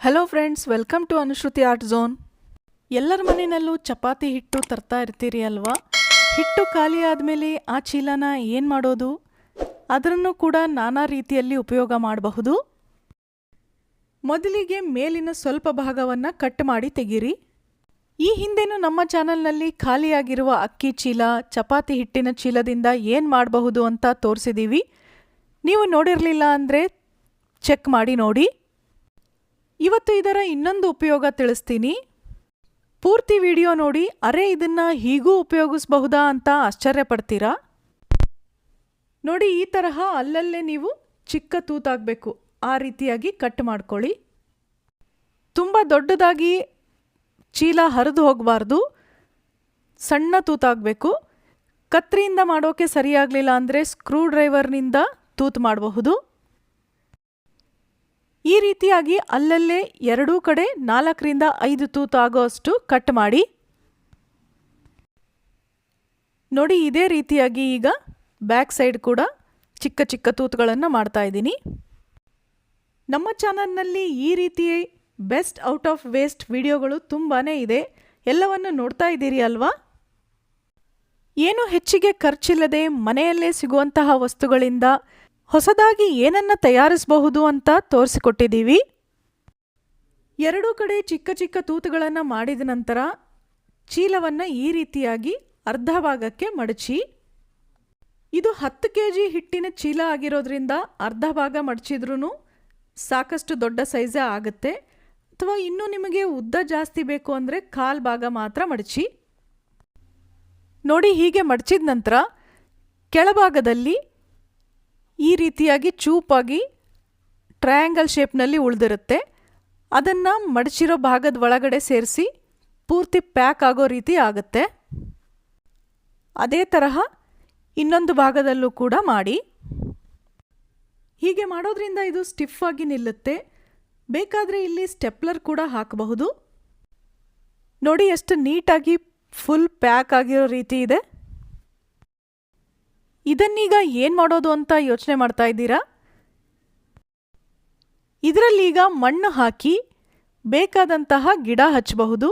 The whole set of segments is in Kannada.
Hello friends welcome to Anushruti art zone ಎಲ್ಲರ ಮನೆಯಲ್ಲೂ ಚಪಾತಿ ಹಿಟ್ಟು ತರ್ತಾ ಇರ್ತೀರಿ ಅಲ್ವಾ? ಹಿಟ್ಟು ಖಾಲಿ ಆದಮೇಲೆ ಆ ಚೀಲನ ಏನು ಮಾಡೋದು? ಅದನ್ನು ಕೂಡ ನಾನಾ ರೀತಿಯಲ್ಲಿ ಉಪಯೋಗ ಮಾಡಬಹುದು. ಮೊದಲಿಗೆ ಮೇಲಿನ ಸ್ವಲ್ಪ ಭಾಗವನ್ನು ಕಟ್ ಮಾಡಿ ತೆಗೀರಿ. ಈ ಹಿಂದೆನೂ ನಮ್ಮ ಚಾನಲ್ನಲ್ಲಿ ಖಾಲಿಯಾಗಿರುವ ಅಕ್ಕಿ ಚೀಲ, ಚಪಾತಿ ಹಿಟ್ಟಿನ ಚೀಲದಿಂದ ಏನು ಮಾಡಬಹುದು ಅಂತ ತೋರಿಸಿದ್ದೀವಿ ನೀವು ನೋಡಿರಲಿಲ್ಲ ಅಂದರೆ ಚೆಕ್ ಮಾಡಿ ನೋಡಿ. ಇವತ್ತು ಇದರ ಇನ್ನೊಂದು ಉಪಯೋಗ ತಿಳಿಸ್ತೀನಿ. ಪೂರ್ತಿ ವಿಡಿಯೋ ನೋಡಿ, ಅರೆ ಇದನ್ನ ಹೀಗೂ ಉಪಯೋಗಿಸಬಹುದಾ ಅಂತ ಆಶ್ಚರ್ಯ ಪಡ್ತೀರಾ ನೋಡಿ, ಈ ತರಹ ಅಲ್ಲಲ್ಲೇ ನೀವು ಚಿಕ್ಕ ತೂತಾಗಬೇಕು. ಆ ರೀತಿಯಾಗಿ ಕಟ್ ಮಾಡ್ಕೊಳ್ಳಿ. ತುಂಬ ದೊಡ್ಡದಾಗಿ ಚೀಲ ಹರಿದು ಹೋಗಬಾರ್ದು. ಸಣ್ಣ ತೂತಾಗಬೇಕು. ಕತ್ರಿಯಿಂದ ಮಾಡೋಕೆ ಸರಿಯಾಗಲಿಲ್ಲ ಅಂದರೆ ಸ್ಕ್ರೂ ಡ್ರೈವರ್ನಿಂದ ತೂತು ಮಾಡಬಹುದು. ಈ ರೀತಿಯಾಗಿ ಅಲ್ಲಲ್ಲೇ ಎರಡೂ ಕಡೆ ನಾಲ್ಕರಿಂದ ಐದು ತೂತು ಆಗೋಷ್ಟು ಕಟ್ ಮಾಡಿ. ನೋಡಿ, ಇದೇ ರೀತಿಯಾಗಿ ಈಗ ಬ್ಯಾಕ್ ಸೈಡ್ ಕೂಡ ಚಿಕ್ಕ ಚಿಕ್ಕ ತೂತುಗಳನ್ನು ಮಾಡ್ತಾ ಇದ್ದೀನಿ. ನಮ್ಮ ಚಾನಲ್ನಲ್ಲಿ ಈ ರೀತಿ ಬೆಸ್ಟ್ ಔಟ್ ಆಫ್ ವೇಸ್ಟ್ ವಿಡಿಯೋಗಳು ತುಂಬಾ ಇದೆ. ಎಲ್ಲವನ್ನು ನೋಡ್ತಾ ಇದ್ದೀರಿ ಅಲ್ವಾ? ಏನು ಹೆಚ್ಚಿಗೆ ಖರ್ಚಿಲ್ಲದೆ ಮನೆಯಲ್ಲೇ ಸಿಗುವಂತಹ ವಸ್ತುಗಳಿಂದ ಹೊಸದಾಗಿ ಏನನ್ನ ತಯಾರಿಸಬಹುದು ಅಂತ ತೋರಿಸಿಕೊಟ್ಟಿದ್ದೀವಿ. ಎರಡೂ ಕಡೆ ಚಿಕ್ಕ ಚಿಕ್ಕ ತೂತುಗಳನ್ನು ಮಾಡಿದ ನಂತರ ಚೀಲವನ್ನು ಈ ರೀತಿಯಾಗಿ ಅರ್ಧ ಭಾಗಕ್ಕೆ ಮಡಚಿ, ಇದು ಹತ್ತು ಕೆ ಜಿ ಹಿಟ್ಟಿನ ಚೀಲ ಆಗಿರೋದ್ರಿಂದ ಅರ್ಧ ಭಾಗ ಮಡಚಿದ್ರೂ ಸಾಕಷ್ಟು ದೊಡ್ಡ ಸೈಜೇ ಆಗುತ್ತೆ. ಅಥವಾ ಇನ್ನೂ ನಿಮಗೆ ಉದ್ದ ಜಾಸ್ತಿ ಬೇಕು ಅಂದರೆ ಕಾಲು ಭಾಗ ಮಾತ್ರ ಮಡಚಿ. ನೋಡಿ ಹೀಗೆ ಮಡಚಿದ ನಂತರ ಕೆಳಭಾಗದಲ್ಲಿ ಈ ರೀತಿಯಾಗಿ ಚೂಪಾಗಿ ಟ್ರಯಾಂಗಲ್ ಶೇಪ್ನಲ್ಲಿ ಉಳಿದಿರುತ್ತೆ. ಅದನ್ನು ಮಡಚಿರೋ ಭಾಗದ ಒಳಗಡೆ ಸೇರಿಸಿ ಪೂರ್ತಿ ಪ್ಯಾಕ್ ಆಗೋ ರೀತಿ ಆಗುತ್ತೆ. ಅದೇ ತರಹ ಇನ್ನೊಂದು ಭಾಗದಲ್ಲೂ ಕೂಡ ಮಾಡಿ. ಹೀಗೆ ಮಾಡೋದ್ರಿಂದ ಇದು ಸ್ಟಿಫ್ ಆಗಿ ನಿಲ್ಲುತ್ತೆ. ಬೇಕಾದರೆ ಇಲ್ಲಿ ಸ್ಟೆಪ್ಲರ್ ಕೂಡ ಹಾಕಬಹುದು. ನೋಡಿ ಎಷ್ಟು ನೀಟಾಗಿ ಫುಲ್ ಪ್ಯಾಕ್ ಆಗಿರೋ ರೀತಿ ಇದೆ. ಇದನ್ನೀಗ ಏನು ಮಾಡೋದು ಅಂತ ಯೋಚನೆ ಮಾಡ್ತಾ ಇದ್ದೀರಾ? ಇದರಲ್ಲೀಗ ಮಣ್ಣು ಹಾಕಿ ಬೇಕಾದಂತಹ ಗಿಡ ಹಚ್ಚಬಹುದು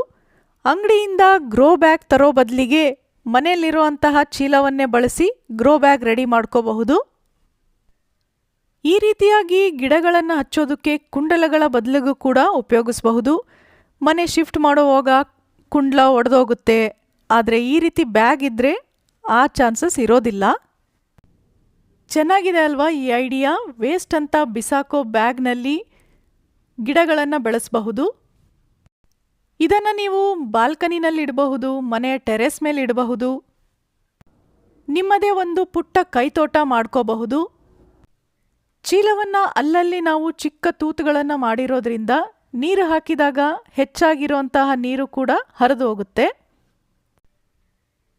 ಅಂಗಡಿಯಿಂದ ಗ್ರೋ ಬ್ಯಾಗ್ ತರೋ ಬದಲಿಗೆ ಮನೆಯಲ್ಲಿರುವಂತಹ ಚೀಲವನ್ನೇ ಬಳಸಿ ಗ್ರೋ ಬ್ಯಾಗ್ ರೆಡಿ ಮಾಡ್ಕೋಬಹುದು. ಈ ರೀತಿಯಾಗಿ ಗಿಡಗಳನ್ನು ಹಚ್ಚೋದಕ್ಕೆ ಕುಂಡಲಗಳ ಬದಲಿಗೂ ಕೂಡ ಉಪಯೋಗಿಸಬಹುದು. ಮನೆ ಶಿಫ್ಟ್ ಮಾಡುವಾಗ ಕುಂಡ್ಲ ಒಡೆದೋಗುತ್ತೆ. ಆದರೆ ಈ ರೀತಿ ಬ್ಯಾಗ್ ಇದ್ದರೆ ಆ ಚಾನ್ಸಸ್ ಇರೋದಿಲ್ಲ. ಚೆನ್ನಾಗಿದೆ ಅಲ್ವಾ ಈ ಐಡಿಯಾ? ವೇಸ್ಟ್ ಅಂತ ಬಿಸಾಕೋ ಬ್ಯಾಗ್ನಲ್ಲಿ ಗಿಡಗಳನ್ನು ಬೆಳೆಸಬಹುದು? ಇದನ್ನು ನೀವು ಬಾಲ್ಕನಿನಲ್ಲಿ ಇಡಬಹುದು ಮನೆಯ ಟೆರೆಸ್ ಮೇಲೆ ಇಡಬಹುದು ನಿಮ್ಮದೇ ಒಂದು ಪುಟ್ಟ ಕೈತೋಟ ಮಾಡ್ಕೋಬಹುದು. ಚೀಲವನ್ನು ಅಲ್ಲಲ್ಲಿ ನಾವು ಚಿಕ್ಕ ತೂತುಗಳನ್ನು ಮಾಡಿರೋದ್ರಿಂದ ನೀರು ಹಾಕಿದಾಗ ಹೆಚ್ಚಾಗಿರುವಂತಹ ನೀರು ಕೂಡ ಹರಿದು ಹೋಗುತ್ತೆ.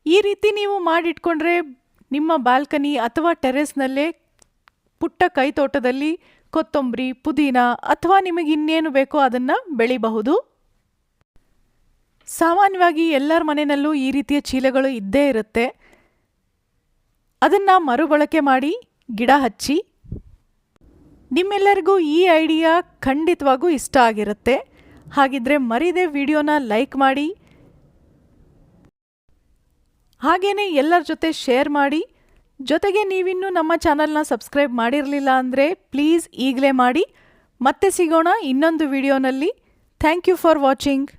ಈ ರೀತಿ ನೀವು ಮಾಡಿಟ್ಕೊಂಡ್ರೆ ನಿಮ್ಮ ಬಾಲ್ಕನಿ ಅಥವಾ ಟೆರೆಸ್ನಲ್ಲೇ ಪುಟ್ಟ ಕೈತೋಟದಲ್ಲಿ ಕೊತ್ತಂಬರಿ, ಪುದೀನ ಅಥವಾ ನಿಮಗೆ ಇನ್ನೇನು ಬೇಕೋ ಅದನ್ನು ಬೆಳಿಬಹುದು. ಸಾಮಾನ್ಯವಾಗಿ ಎಲ್ಲರ ಮನೆಯಲ್ಲೂ ಈ ರೀತಿಯ ಚೀಲಗಳು ಇದ್ದೇ ಇರುತ್ತೆ. ಅದನ್ನು ಮರುಬಳಕೆ ಮಾಡಿ ಗಿಡ ಹಚ್ಚಿ. ನಿಮ್ಮೆಲ್ಲರಿಗೂ ಈ ಐಡಿಯಾ ಖಂಡಿತವಾಗೂ ಇಷ್ಟ ಆಗಿರುತ್ತೆ. ಹಾಗಿದ್ರೆ ಮರೀದೆ ವಿಡಿಯೋನ ಲೈಕ್ ಮಾಡಿ ಹಾಗೇನೆ ಎಲ್ಲರ ಜೊತೆ ಶೇರ್ ಮಾಡಿ. ಜೊತೆಗೆ ನೀವಿನ್ನೂ ನಮ್ಮ ಚಾನಲ್ನ ಸಬ್ಸ್ಕ್ರೈಬ್ ಮಾಡಿರಲಿಲ್ಲ ಅಂದರೆ ಪ್ಲೀಸ್ ಈಗಲೇ ಮಾಡಿ. ಮತ್ತೆ ಸಿಗೋಣ ಇನ್ನೊಂದು ವಿಡಿಯೋನಲ್ಲಿ ಥ್ಯಾಂಕ್ ಯು ಫಾರ್ ವಾಚಿಂಗ್